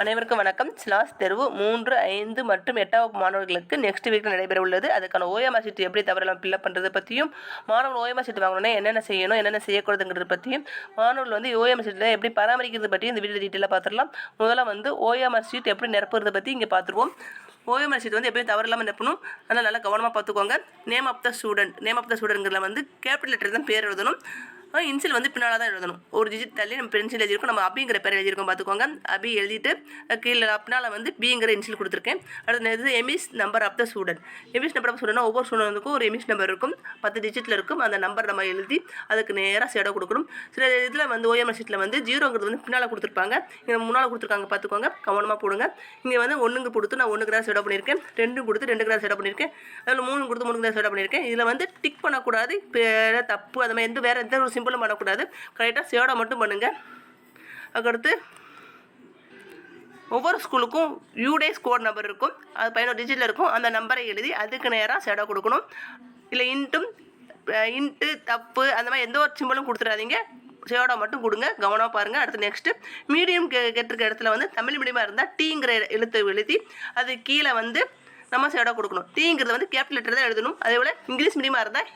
அனைவருக்கும் வணக்கம். ஸ்லாஸ் தேர்வு மூன்று ஐந்து மற்றும் எட்டாம் வகுப்பு மாணவர்களுக்கு நெக்ஸ்ட் வீக்கில் நடைபெற உள்ளது. அதுக்கான ஓஎம்ஆர் சீட்டு எப்படி தவறலாம் ஃபில்அப் பண்ணுறது பற்றியும் மாணவர்கள் ஓஎம்ஆர் சீட்டு வாங்கணும்னா என்னென்ன செய்யணும் என்னென்ன செய்யக்கூடாதுங்கிறது பற்றியும் மாணவர்கள் வந்து ஓஎம்ஆர் சீட்டில் எப்படி பராமரிக்கிறது பற்றியும் இந்த வீடியோ டீட்டெயிலாக பார்த்துடலாம் முதல்ல வந்து ஓஎம்ஆர் சீட் எப்படி நிரப்புறது பற்றி இங்கே பார்த்துருவோம் ஓஎம்ஆர் சீட் வந்து எப்பயும் தவறில்லாமல் நிரப்பணும். அதனால் நல்லா கவனமாக பார்த்துக்கோங்க name of the student name of the ஸ்டூடெண்ட்ங்கிறத வந்து கேபிட்டல் லெட்டர் தான் பேர் எழுதணும். இன்சில் வந்து பின்னால் தான் எழுதணும். ஒரு டிஜிட் தள்ளி நம்ம பென்சில் எழுதியிருக்கோம். நம்ம அபிங்கிற பேர் எழுதியிருக்கோம் பார்த்துக்கோங்க அபி எழுதிட்டு கீழே பின்னால் வந்து பிங்கிற இன்சில் கொடுத்துருக்கேன். அடுத்து இது EMIS number of the student EMIS number of student ஒவ்வொரு ஸ்டூடெண்ட்டுக்கும் ஒரு எமிஸ் நம்பர் இருக்கும். பத்து டிஜிட்டில் இருக்கும். அந்த நம்பர் நம்ம எழுதி அதுக்கு நேராக சேடோ கொடுக்கணும். சில இதில் வந்து ஓஎம்ஆர் சீட்டில் வந்து ஜீரோங்கிறது வந்து பின்னால் கொடுத்துருப்பாங்க. இங்கே முன்னால் கொடுத்துருக்காங்க பார்த்துக்கோங்க கவனமாக போடுங்க. இங்கே வந்து ஒன்றுங்க கொடுத்து நான் ஒன்று கிராஸ் சேடோ பண்ணியிருக்கேன். ரெண்டு கொடுத்து ரெண்டு கிராஸ் சேடோ பண்ணியிருக்கேன். அதில் மூணு கொடுத்து மூணு கிராஸ் சேடோ பண்ணியிருக்கேன். இதில் வந்து டிக் பண்ணக்கூடாது. தப்பு. அது மாதிரி எந்த வேறு எந்த ஒரு சிம்பிளும் பண்ணக்கூடாது. கரெக்டாக சேடோ மட்டும் பண்ணுங்கள் அதுக்கடுத்து ஒவ்வொரு ஸ்கூலுக்கும் யூடேஸ் கோட் நம்பர் இருக்கும். அது பதினோரு டிஜிட்டில் இருக்கும். அந்த நம்பரை எழுதி அதுக்கு நேராக சேடோ கொடுக்கணும். இல்லை இன்ட்டும் இன்ட்டு தப்பு அந்த மாதிரி எந்த ஒரு சிம்பிளும் கொடுத்துடாதீங்க. சேடோ மட்டும் கொடுங்க. கவனமாக பாருங்கள் அடுத்து நெக்ஸ்ட்டு மீடியம் கே கேட்டிருக்க இடத்துல வந்து தமிழ் மீடியமாக இருந்தால் டீங்கிற எழுத்து எழுதி அது கீழே வந்து நம்ம சேடோ கொடுக்கணும். டீங்கிறது வந்து கேபிட்டல் லெட்டர் தான் எழுதணும். அதே போல் இங்கிலீஷ் மீடியமாக இருந்தால்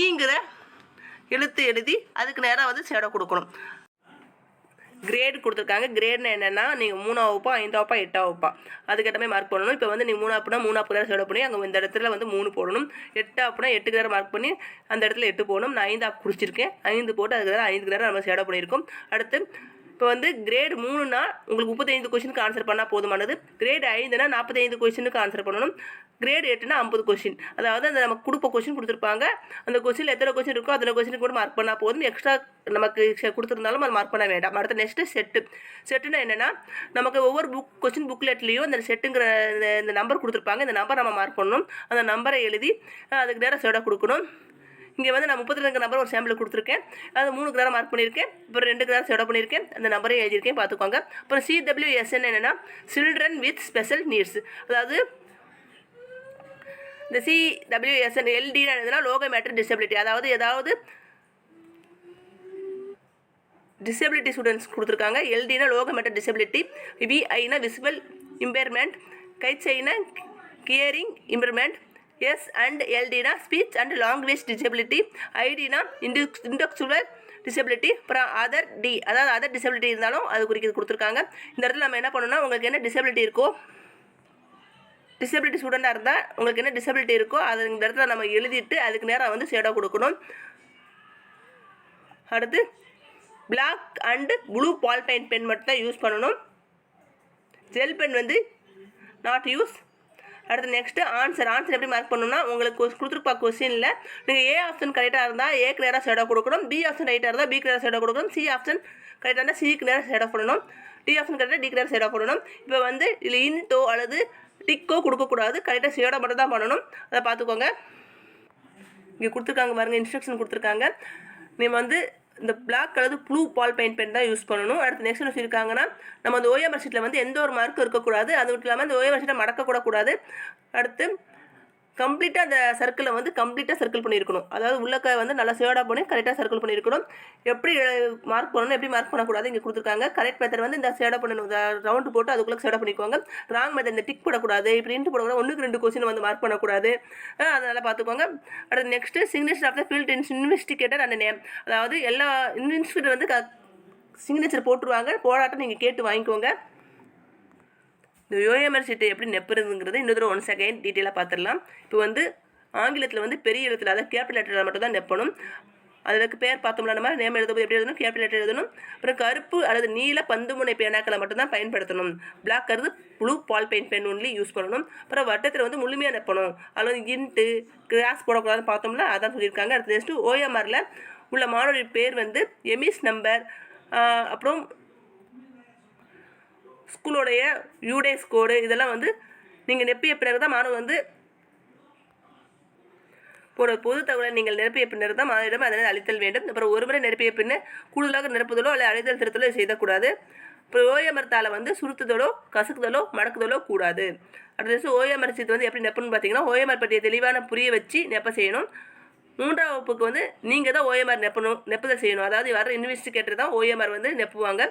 ஈங்கிற e எழுத்து எழுதி அதுக்கு நேராக வந்து சேடை கொடுக்கணும். கிரேட் கொடுத்துருக்காங்க. கிரேட்னா என்னென்னா நீங்கள் மூணாவது வகுப்பா ஐந்தாம் வகுப்பா எட்டாம் வகுப்பா. அதுக்கேற்ற மாதிரி மார்க் பண்ணணும். இப்போ வந்து நீங்கள் மூணாப்புனா மூணாப்பு நேரம் செலவு பண்ணி அங்கே இந்த இடத்துல வந்து மூணு போடணும். எட்டாப்புனா எட்டு கிரேட் மார்க் பண்ணி அந்த இடத்துல எட்டு போடணும். நான் ஐந்து ஆப் குடிச்சிருக்கேன். ஐந்து போட்டு அதுக்கு ஐந்து கிரேட் நம்ம சேடோ பண்ணியிருக்கோம். அடுத்து இப்போ வந்து கிரேட் மூணுனா உங்களுக்கு முப்பத்தைந்து கொஷினுக்கு ஆன்சர் பண்ணால் போதுமானது. கிரேட் ஐந்துனா நாற்பத்தைந்து கொஷினுக்கு ஆன்சர் பண்ணணும். கிரேட் எட்டுனா ஐம்பது கொஷின் அதாவது அந்த நமக்கு கொடுப்ப கொஷின் கொடுத்துருப்பாங்க. அந்த கொஷினில் எத்தனை கொஷின் இருக்கோ அத்தனை கொஷினுக்கு கூட மார்க் பண்ணால் போதும். எக்ஸ்ட்ரா நமக்கு செ- கொடுத்துருந்தாலும் அது மார்க் பண்ண வேண்டாம். அடுத்த நெக்ஸ்ட்டு செட்டு செட்டுனா என்னென்னா நமக்கு ஒவ்வொரு புக் கொஷின் புக்லெட்லேயும் அந்த செட்டுங்கிற இந்த இந்த நம்பர் கொடுத்துருப்பாங்க. இந்த நம்பர் நம்ம மார்க் பண்ணணும். அந்த நம்பரை எழுதி அதுக்கு நேரம் செட கொடுக்கணும். இங்கே வந்து நான் முப்பத்தி ரெண்டு நம்பர் ஒரு சாம்பிள் கொடுத்துருக்கேன். அது மூணு கிராம் மார்க் பண்ணியிருக்கேன். அப்புறம் ரெண்டு கிராம் செட பண்ணியிருக்கேன். அந்த நம்பரையும் எழுதியிருக்கேன். பார்த்துக்கோங்க. அப்புறம் சிடபிள்யூஎஸ்என் என்னென்னா சில்ட்ரன் வித் ஸ்பெஷல் நீட்ஸ் அதாவது இந்த சிடபிள்யூஎஸ்என் எல்டின்னு எழுதுனா லோகோ மேட்டர் டிசபிலிட்டி அதாவது ஏதாவது டிசபிலிட்டி ஸ்டூடெண்ட்ஸ் கொடுத்துருக்காங்க. எல்டினா லோகோ மேட்டர் டிசபிலிட்டி விஐனா விசிபிள் இம்பேர்மெண்ட் கைச்சைனா கியரிங் இம்பேர்மெண்ட் எஸ் அண்ட் எல்டினா ஸ்பீச் அண்ட் லாங்குவேஜ் டிசபிலிட்டி ஐடினா இண்டு இண்டக்சுவல் டிசபிலிட்டி அப்புறம் அதர் டி அதாவது அதர் டிசபிலிட்டி இருந்தாலும் அது குறிக்கிறது கொடுத்துருக்காங்க. இந்த இடத்துல நம்ம என்ன பண்ணணும்னா உங்களுக்கு என்ன டிசபிலிட்டி இருக்கோ டிசபிலிட்டி ஸ்டூடெண்ட்டாக இருந்தால் உங்களுக்கு என்ன டிசபிலிட்டி இருக்கோ அது இந்த இடத்துல நம்ம எழுதிட்டு அதுக்கு நேரம் வந்து ஷேடோ கொடுக்கணும். அடுத்து black and blue ball paint pen மட்டும் தான் யூஸ் பண்ணணும். ஜெல் பென் வந்து நாட் யூஸ் அடுத்து நெக்ஸ்ட்டு ஆன்சர் ஆன்சர் எப்படி மார்க் பண்ணணும்னா உங்களுக்கு கொஸ்- கொடுத்துருப்பா கொஸ்டினில் நீங்கள் ஏ ஆப்ஷன் கரெக்டாக இருந்தால் ஏ நேராக ஷேடோ கொடுக்கணும். பி ஆப்ஷன் ரைட்டாக இருந்தால் பி நேராக ஷேடோ கொடுக்கணும். சி ஆப்ஷன் கரெக்டாக இருந்தால் சிக்கு நேராக ஷேடோ பண்ணணும் டி ஆப்ஷன் கரெக்டாக டி நேராக ஷேடோ பண்ணணும் இப்போ வந்து இதில் இன்டோ அல்லது டிக்கோ கொடுக்கக்கூடாது கரெக்டாக ஷேடோ மட்டும் தான் பண்ணணும். அதை பார்த்துக்கோங்க. இங்கே கொடுத்துருக்காங்க பாருங்கள் இன்ஸ்ட்ரக்ஷன் கொடுத்துருக்காங்க. நீங்கள் வந்து இந்த பிளாக் அல்லது ப்ளூ பால் பெயிண்ட் பெயிண்ட் தான் யூஸ் பண்ணணும். அடுத்து நெக்ஸ்ட் என்ன சொல்லியிருக்காங்கன்னா நம்ம அந்த ஓஎம்ஆர் ஷீட்டில் வந்து எந்த ஒரு மார்க்கும் இருக்கக்கூடாது. அது மட்டும் இல்லாமல் அந்த ஓஎம்ஆர் ஷீட்டை மடக்க கூடாது அடுத்து கம்ப்ளீட்டாக அந்த சர்க்கிளை வந்து கம்ப்ளீட்டாக சர்க்கிள் பண்ணியிருக்கணும். அதாவது உள்ளக்க வந்து நல்லா சேடாக பண்ணி கரெக்டாக சர்க்கிள் பண்ணியிருக்கணும். எப்படி மார்க் பண்ணணும் எப்படி மார்க் பண்ணக்கூடாது இங்கே கொடுத்துருக்காங்க. கரெக்ட் மெத்தட் வந்து இந்த சேடாக பண்ணணும். ரவுண்டு போட்டு அதுக்குள்ளே சேடாக பண்ணிக்குவாங்க. ராங் மெத்தட் இந்த டிக் போடக்கூடாது இப்படி இன்ட்டு போடக்கூடாது ஒன்றுக்கு ரெண்டு கொஸ்டின் வந்து மார்க் பண்ணக்கூடாது. அதனால் பார்த்துக்கோங்க. அடுத்து next signature of the field investigator and name அதாவது எல்லா இன்வெஸ்டிகேட்டர் வந்து க சிக்னேச்சர் போட்டுருவாங்க. போராட்டம் நீங்கள் கேட்டு வாங்கிக்கோங்க. இந்த யோஎம்ஆர் சீட்டை எப்படி நெப்புறதுங்கிறத இன்னொரு ஒன் செகண்ட் டீட்டெயிலாக பார்த்துடலாம் இப்போ வந்து ஆங்கிலத்தில் வந்து பெரிய எழுத்தில் அதாவது கேபிட்டல் லெட்டரில் மட்டும் தான் நெப்பணும். அதற்கு பேர் பார்த்தோம்னா நம்ம நேம் எழுதும்போது எப்படி எழுதணும்? கேபிட்டல் லெட்டர் எழுதணும். அப்புறம் கருப்பு அல்லது நீல பந்துமுனை பேனாக்களை மட்டும் தான் பயன்படுத்தணும். பிளாக் கருது blue ball paint pen only use பண்ணணும். அப்புறம் வட்டத்தில் வந்து முழுமையாக நெப்பணும். அதில் வந்து இன்ட்டு கிராஸ் போடக்கூடாதுன்னு பார்த்தோம்னா அதான் சொல்லியிருக்காங்க. அடுத்து நெக்ஸ்ட்டு ஓஎம்ஆரில் உள்ள மாணவரின் பேர் வந்து எமிஸ் நம்பர் அப்புறம் ஸ்கூலோடைய யூடேஸ் கோடு இதெல்லாம் வந்து நீங்கள் நெப்பிய பிறகு தான் மாணவர் வந்து ஒரு பொது தகவலை நீங்கள் நிரப்பிய பின்னர் தான் மாணவரிடம் அதனை அளித்தல் வேண்டும். அப்புறம் ஒரு முறை நிரப்பிய பின்னே கூடுதலாக நிரப்புதலோ அல்லது அழைத்தல் திருத்தலோ செய்யக்கூடாது அப்புறம் ஓஎம்ஆர் வந்து சுருத்துதலோ கசுக்குதலோ மடக்குதலோ கூடாது. அடுத்து ஓஎம்ஆர் சீட் வந்து எப்படி நெப்பணும்னு பார்த்தீங்கன்னா ஓஎம்ஆர் பற்றிய தெளிவான புரிய வச்சு நெப்ப செய்யணும். மூன்றாம் வகுப்புக்கு வந்து நீங்கள் தான் ஓஎம்ஆர் நெப்பணும் நெப்புதல் செய்யணும். அதாவது வர இன்வெஸ்டிகேட்டர் தான் ஓஎம்ஆர் வந்து நெப்புவாங்க.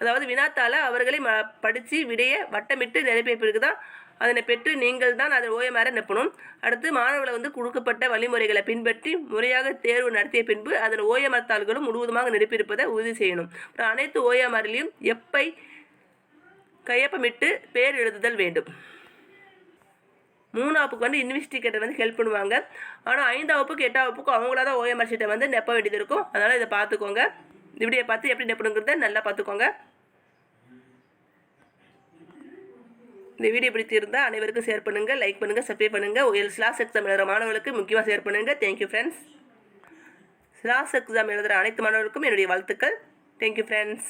அதாவது வினாத்தால் அவர்களை ம படித்து விடையை வட்டமிட்டு நிரப்பிய பிறகு தான் அதனை பெற்று நீங்கள் தான் அதை ஓஎம்ஆரை நெப்பணும். அடுத்து மாணவர்களை வந்து கொடுக்கப்பட்ட வழிமுறைகளை பின்பற்றி முறையாக தேர்வு நடத்திய பின்பு அதன் ஓஎம்ஆர் தாள்களும் முழுவதுமாக நிரப்பியிருப்பதை உறுதி செய்யணும். அப்புறம் அனைத்து ஓஎம்ஆர்லையும் எப்பை கையொப்பமிட்டு பேர் எழுதுதல் வேண்டும். மூணாவுக்கு வந்து இன்வெஸ்டிகேட்டர் வந்து ஹெல்ப் பண்ணுவாங்க. ஆனால் ஐந்தாம் வகுப்புக்கு எட்டாம் வகுப்புக்கு அவங்களா தான் ஓஎம்ஆர் சீட்டை வந்து நெப்ப வேண்டியது இருக்கும். அதனால் இதை பார்த்துக்கோங்க. இப்படியை பார்த்து எப்படி நெப்பணுங்கிறத நல்லா பார்த்துக்கோங்க. இந்த வீடியோ பிடித்திருந்தால் அனைவருக்கும் ஷேர் பண்ணுங்கள் லைக் பண்ணுங்கள் சப்ஸ்கிரைப் பண்ணுங்கள் எல் ஸ்லாஸ் எக்ஸாம் எழுதுகிற மாணவர்களுக்கு முக்கியமாக ஷேர் பண்ணுங்கள் தேங்க்யூ ஃப்ரெண்ட்ஸ் ஸ்லாஸ் எக்ஸாம் எழுதுகிற அனைத்து மாணவர்களுக்கும் என்னுடைய வாழ்த்துக்கள். Thank you friends